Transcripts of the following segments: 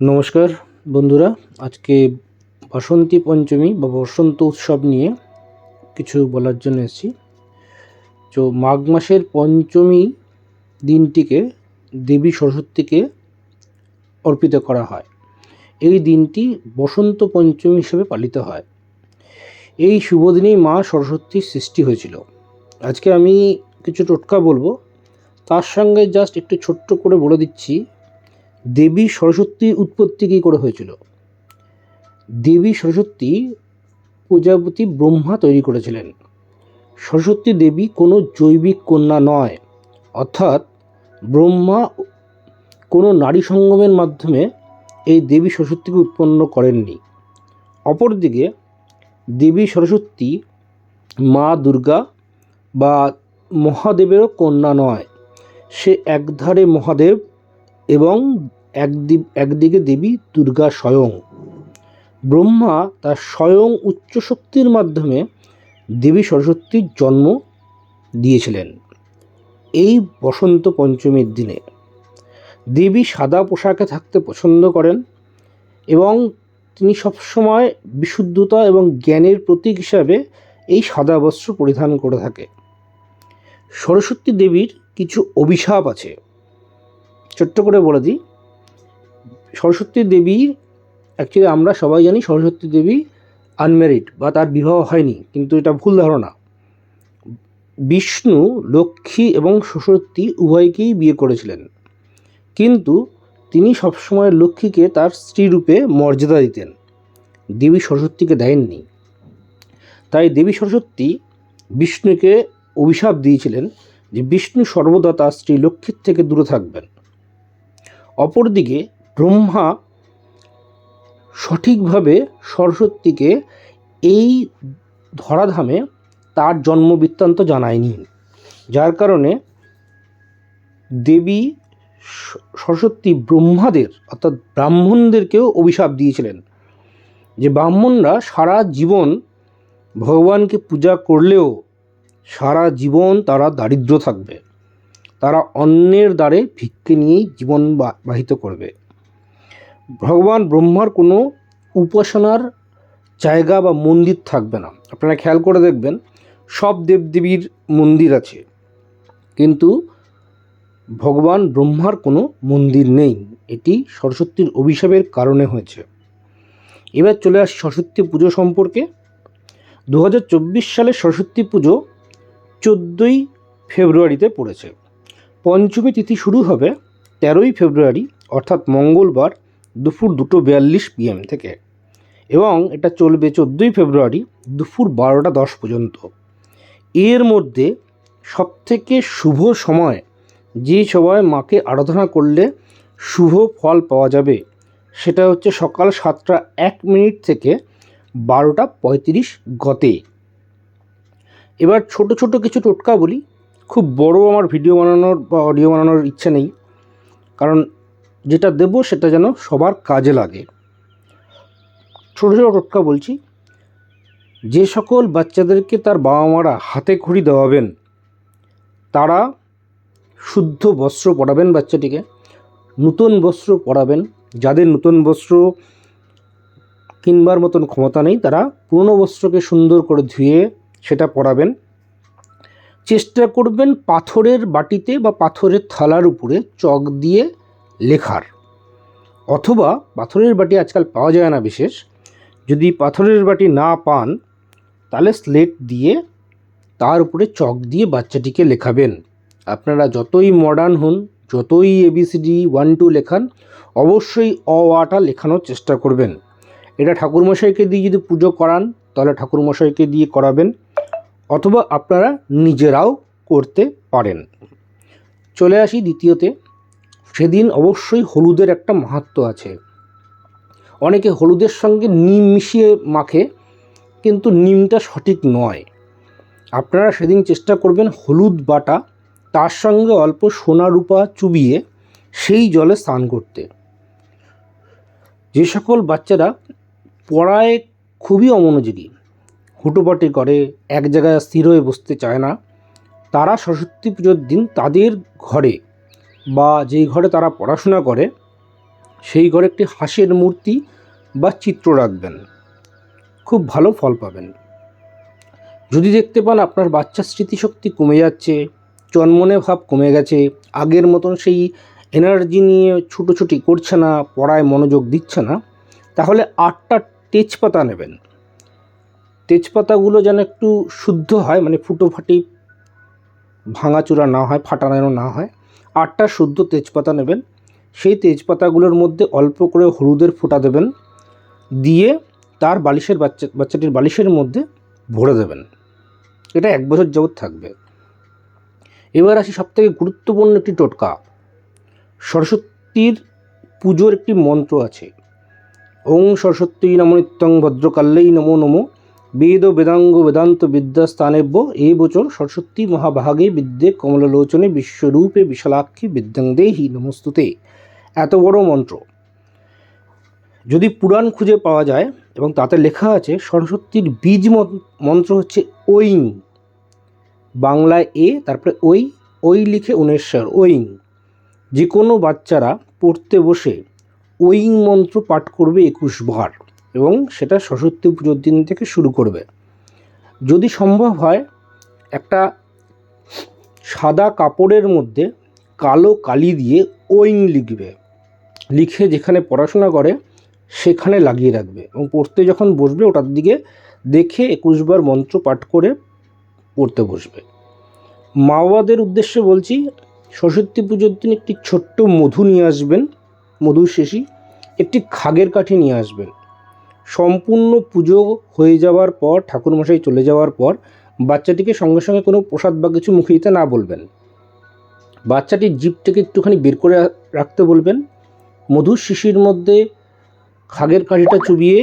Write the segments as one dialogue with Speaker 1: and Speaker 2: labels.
Speaker 1: নমস্কার, বন্ধুরা। আজকে বাসন্তী পঞ্চমী বা বসন্ত উৎসব নিয়ে কিছু বলার জন্য এসেছি। তো মাঘ মাসের পঞ্চমী দিনটিকে দেবী সরস্বতীকে অর্পিত করা হয়। এই দিনটি বসন্ত পঞ্চমী হিসেবে পালিত হয়। এই শুভ দিনেই মা সরস্বতীর সৃষ্টি হয়েছিল। আজকে আমি কিছু টোটকা বলব। তার সঙ্গে জাস্ট একটু ছোট্ট করে বলে দিচ্ছি। দেবী সরস্বতীর উৎপত্তি কী করে হয়েছিল? দেবী সরস্বতী প্রজাপতি ব্রহ্মা তৈরি করেছিলেন। সরস্বতী দেবী কোনো জৈবিক কন্যা নয়, অর্থাৎ ব্রহ্মা কোনো নারী সঙ্গমের মাধ্যমে এই দেবী সরস্বতীকে উৎপন্ন করেননি। অপরদিকে দেবী সরস্বতী মা দুর্গা বা মহাদেবেরও কন্যা নয়, সে একধারে মহাদেব এবং একদি একদিকে দেবী দুর্গা স্বয়ং। ব্রহ্মা তার স্বয়ং উচ্চ শক্তির মাধ্যমে দেবী সরস্বতীর জন্ম দিয়েছিলেন এই বসন্ত পঞ্চমীর দিনে। দেবী সাদা পোশাকে থাকতে পছন্দ করেন এবং তিনি সবসময় বিশুদ্ধতা এবং জ্ঞানের প্রতীক হিসাবে এই সাদা বস্ত্র পরিধান করে থাকে। সরস্বতী দেবীর কিছু অভিশাপ আছে। ছোট্ট করে বলে দিই সরস্বতী দেবীর অ্যাকচুয়ালি আমরা সবাই জানি সরস্বতী দেবী আনম্যারিড বা তার বিবাহ হয়নি, কিন্তু এটা ভুল ধারণা। বিষ্ণু, লক্ষ্মী এবং সরস্বতী উভয়কেই বিয়ে করেছিলেন। কিন্তু তিনি সবসময় লক্ষ্মীকে তার স্ত্রীরূপে মর্যাদা দিতেন। দেবী সরস্বতীকে দেননি। তাই দেবী সরস্বতী বিষ্ণুকে অভিশাপ দিয়েছিলেন যে বিষ্ণু সর্বদা তার স্ত্রী লক্ষ্মীর থেকে দূরে থাকবেন। অপরদিকে ব্রহ্মা সঠিকভাবে সরস্বতীকে এই ধরাধামে তার জন্ম বৃত্তান্ত জানায়নি, যার কারণে দেবী সরস্বতী ব্রহ্মাদের, অর্থাৎ ব্রাহ্মণদেরকেও অভিশাপ দিয়েছিলেন, যে ব্রাহ্মণরা সারা জীবন ভগবানকে পূজা করলেও সারা জীবন তারা দারিদ্র থাকবে, তারা অন্যের দ্বারে ভিক্ষে নিয়েই জীবন বাহিত করবে। ভগবান ব্রহ্মার কোনো উপাসনার জায়গা বা মন্দির থাকবে না। আপনারা খেয়াল করে দেখবেন, সব দেবদেবীর মন্দির আছে, কিন্তু ভগবান ব্রহ্মার কোনো মন্দির নেই। এটি সরস্বতীর অভিশাপের কারণে হয়েছে। এবার চলে আসি সরস্বতী পুজো সম্পর্কে। দু হাজার চব্বিশ সালে সরস্বতী পুজো চোদ্দোই ফেব্রুয়ারিতে পড়েছে। পঞ্চমী তিথি শুরু হবে তেরোই ফেব্রুয়ারি, অর্থাৎ মঙ্গলবার দুপুর দুটো বিয়াল্লিশ পিএম থেকে। এবং এটা চলবে চোদ্দোই ফেব্রুয়ারি দুপুর বারোটা দশ পর্যন্ত। এর মধ্যে সবথেকে শুভ সময় যে সময় মাকে আরাধনা করলে শুভ ফল পাওয়া যাবে, সেটা হচ্ছে সকাল সাতটা এক মিনিট থেকে বারোটা পঁয়ত্রিশ গতে। এবার ছোট ছোট কিছু টোটকা বলি। খুব বড় আমার ভিডিও বানানোর বা অডিও বানানোর ইচ্ছে নেই। কারণ যেটা দেব সেটা যেন সবার কাজে লাগে। ছোটো ছোটো টোটকা বলছি, যে সকল বাচ্চাদেরকে তার বাবা মারা হাতে খড়ি দেওয়াবেন, তারা শুদ্ধ বস্ত্র পরাবেন বাচ্চাটিকে, নতুন বস্ত্র পরাবেন, যাদের নতুন বস্ত্র কিনবার মতন ক্ষমতা নেই, তারা পুরনো বস্ত্রকে সুন্দর করে ধুয়ে সেটা পরাবেন। চেষ্টা করবেন পাথরের বাটিতে বা পাথরের থালার উপরে চক দিয়ে লেখার। অথবা পাথরের বাটি আজকাল পাওয়া যায় না বিশেষ। যদি পাথরের বাটি না পান, তাহলে স্লেট দিয়ে তার উপরে চক দিয়ে বাচ্চাটিকে লেখাবেন। আপনারা যতই মডার্ন হন, যতই এবিসিডি ওয়ান টু লেখান, অবশ্যই অ আটা লেখানোর চেষ্টা করবেন। এটা ঠাকুরমশাইকে দিয়ে যদি পুজো করান, তাহলে ঠাকুরমশাইকে দিয়ে করাবেন, অথবা আপনারা নিজেরাও করতে পারেন। চলে আসি দ্বিতীয়তে। সেদিন অবশ্যই হলুদের একটা মাহাত্ম আছে। অনেকে হলুদের সঙ্গে নিম মিশিয়ে মাখে, কিন্তু নিমটা সঠিক নয়। আপনারা সেদিন চেষ্টা করবেন হলুদ বাটা, তার সঙ্গে অল্প সোনা রূপা চুবিয়ে সেই জলে স্নান করতে। যে সকল বাচ্চারা পড়ায় খুবই অমনোযোগী, হুটোপাটি করে, এক জায়গায় স্থির হয়ে বসতে চায় না, তারা সরস্বতী পুজোর দিন তাদের ঘরে বা যেই ঘরে তারা পড়াশোনা করে, সেই ঘরে একটি হাঁসের মূর্তি বা চিত্র রাখবেন। খুব ভালো ফল পাবেন। যদি দেখতে পান আপনার বাচ্চার স্মৃতিশক্তি কমে যাচ্ছে, চনমনে ভাব কমে গেছে, আগের মতন সেই এনার্জি নিয়ে ছুটোছুটি করছে না, পড়ায় মনোযোগ দিচ্ছে না, তাহলে আটটা তেজপাতা নেবেন। তেজপাতাগুলো যেন একটু শুদ্ধ হয় মানে ফুটোফাটি ভাঙাচোরা না হয়, ফাটানো না হয় আটটা শুদ্ধ তেজপাতা নেবেন। সেই তেজপাতাগুলোর মধ্যে অল্প করে হলুদের ফোঁটা দেবেন। দিয়ে তার বালিশের বাচ্চা, বাচ্চাটির বালিশের মধ্যে ভরে দেবেন। এটা এক বছর যাবৎ থাকবে। এবার আসি সবথেকে গুরুত্বপূর্ণ একটি টোটকা। সরস্বতীর পুজোর একটি মন্ত্র আছে। ওং সরস্বতী নম নিত্যং ভদ্রকাল্যই নমো নমো। বেদ বেদাঙ্গ বেদান্ত বিদ্যা স্থানেব্য এই বচন সরস্বতী মহাভাগে বিদ্যে কমললোচনে বিশ্বরূপে বিশালাক্ষী বিদ্যাং দেহি নমস্তুতে। এত বড় মন্ত্র। যদি পুরাণ খুঁজে পাওয়া যায়, এবং তাতে লেখা আছে, সরস্বতীর বীজ মন- মন্ত্র হচ্ছে ওইং বাংলায় এ, তারপরে ওই ওই লিখে উনেশ্বর ওইং যে কোনো বাচ্চারা পড়তে বসে ওইং মন্ত্র পাঠ করবে একুশ বার। এবং সেটা সরস্বতী পুজোর দিন থেকে শুরু করবে। যদি সম্ভব হয়, একটা সাদা কাপড়ের মধ্যে কালো কালি দিয়ে ওইং লিখবে। লিখে যেখানে পড়াশোনা করে, সেখানে লাগিয়ে রাখবে এবং পড়তে যখন বসবে, ওটার দিকে দেখে একুশবার মন্ত্র পাঠ করে পড়তে বসবে। মা বাবাদের উদ্দেশ্যে বলছি সরস্বতী পুজোর দিন একটি ছোট্ট মধু নিয়ে আসবেন, মধুর শেষি। একটি খাগের কাঠি নিয়ে আসবেন। সম্পূর্ণ পুজো হয়ে যাওয়ার পর, ঠাকুরমশাই চলে যাওয়ার পর, বাচ্চাটিকে সঙ্গে সঙ্গে কোনো প্রসাদ বা কিছু মুখে দিতে না বলবেন। বাচ্চাটির জিপটাকে একটুখানি বের করে রাখতে বলবেন। মধুর শিশির মধ্যে খাগের কাঠিটা চুবিয়ে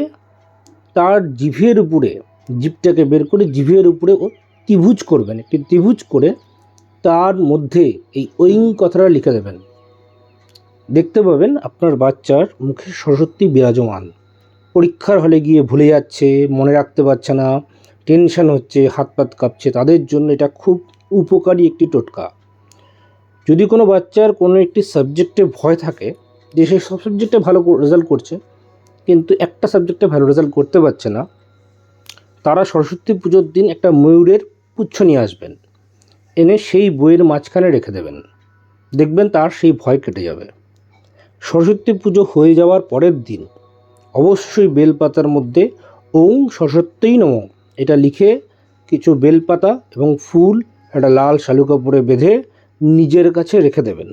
Speaker 1: তার জিভের উপরে, জিভটাকে বের করে জিভের উপরে ও ত্রিভুজ করবেন। একটি ত্রিভুজ করে তার মধ্যে এই ওইং কথাটা লিখে দেবেন। দেখতে পাবেন আপনার বাচ্চার মুখে সরস্বতী বিরাজমান। পরীক্ষার হলে গিয়ে ভুলে যাচ্ছে, মনে রাখতে পারছে না টেনশন হচ্ছে, হাত পাত কাঁপছে, তাদের জন্য এটা খুব উপকারী একটি টোটকা। যদি কোনো বাচ্চার কোনো একটি সাবজেক্টে ভয় থাকে, যে সে সব সাবজেক্টে ভালো রেজাল্ট করছে, কিন্তু একটা সাবজেক্টে ভালো রেজাল্ট করতে পারছে না, তারা সরস্বতী পুজোর দিন একটা ময়ূরের পুচ্ছ নিয়ে আসবেন। এনে সেই বইয়ের মাঝখানে রেখে দেবেন। দেখবেন তার সেই ভয় কেটে যাবে। সরস্বতী পুজো হয়ে যাওয়ার পরের দিন অবশ্যই বেলপাতার মধ্যে ওং সরস্বতীই নম। এটা লিখে কিছু বেলপাতা এবং ফুল একটা লাল শালু কাপড়ে বেঁধে নিজের কাছে রেখে দেবেন।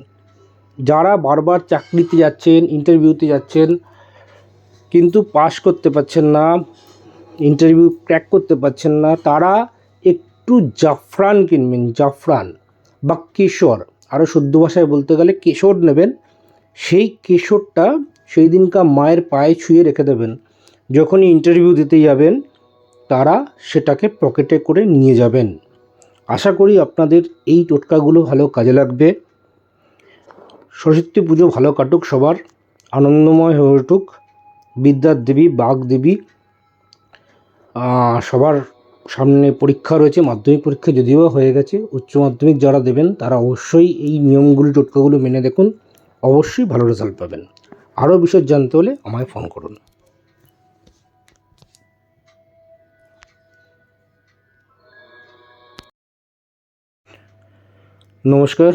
Speaker 1: যারা বারবার চাকরিতে যাচ্ছেন ইন্টারভিউতে যাচ্ছেন, কিন্তু পাশ করতে পারছেন না ইন্টারভিউ ক্র্যাক করতে পারছেন না, তারা একটু জাফরান কিনবেন, জাফরান বা কেশর। আরও শুদ্ধ ভাষায় বলতে গেলে কেশর নেবেন। সেই কেশরটা সেই দিনকার মায়ের পায়ে ছুঁয়ে রেখে দেবেন। যখনই ইন্টারভিউ দিতে যাবেন, তারা সেটাকে পকেটে করে নিয়ে যাবেন। আশা করি আপনাদের এই টোটকাগুলো ভালো কাজে লাগবে। সরস্বতী পুজো ভালো কাটুক সবার, আনন্দময় হয়ে উঠুক, বিদ্যার দেবী, বাঘ দেবী। সবার সামনে পরীক্ষা রয়েছে, মাধ্যমিক পরীক্ষা যদিও হয়ে গেছে, উচ্চ মাধ্যমিক যারা দেবেন, তারা অবশ্যই এই নিয়মগুলি, টোটকাগুলো মেনে দেখুন। অবশ্যই ভালো রেজাল্ট পাবেন। আরও বিষয় জানতে হলে আমায় ফোন করুন। নমস্কার।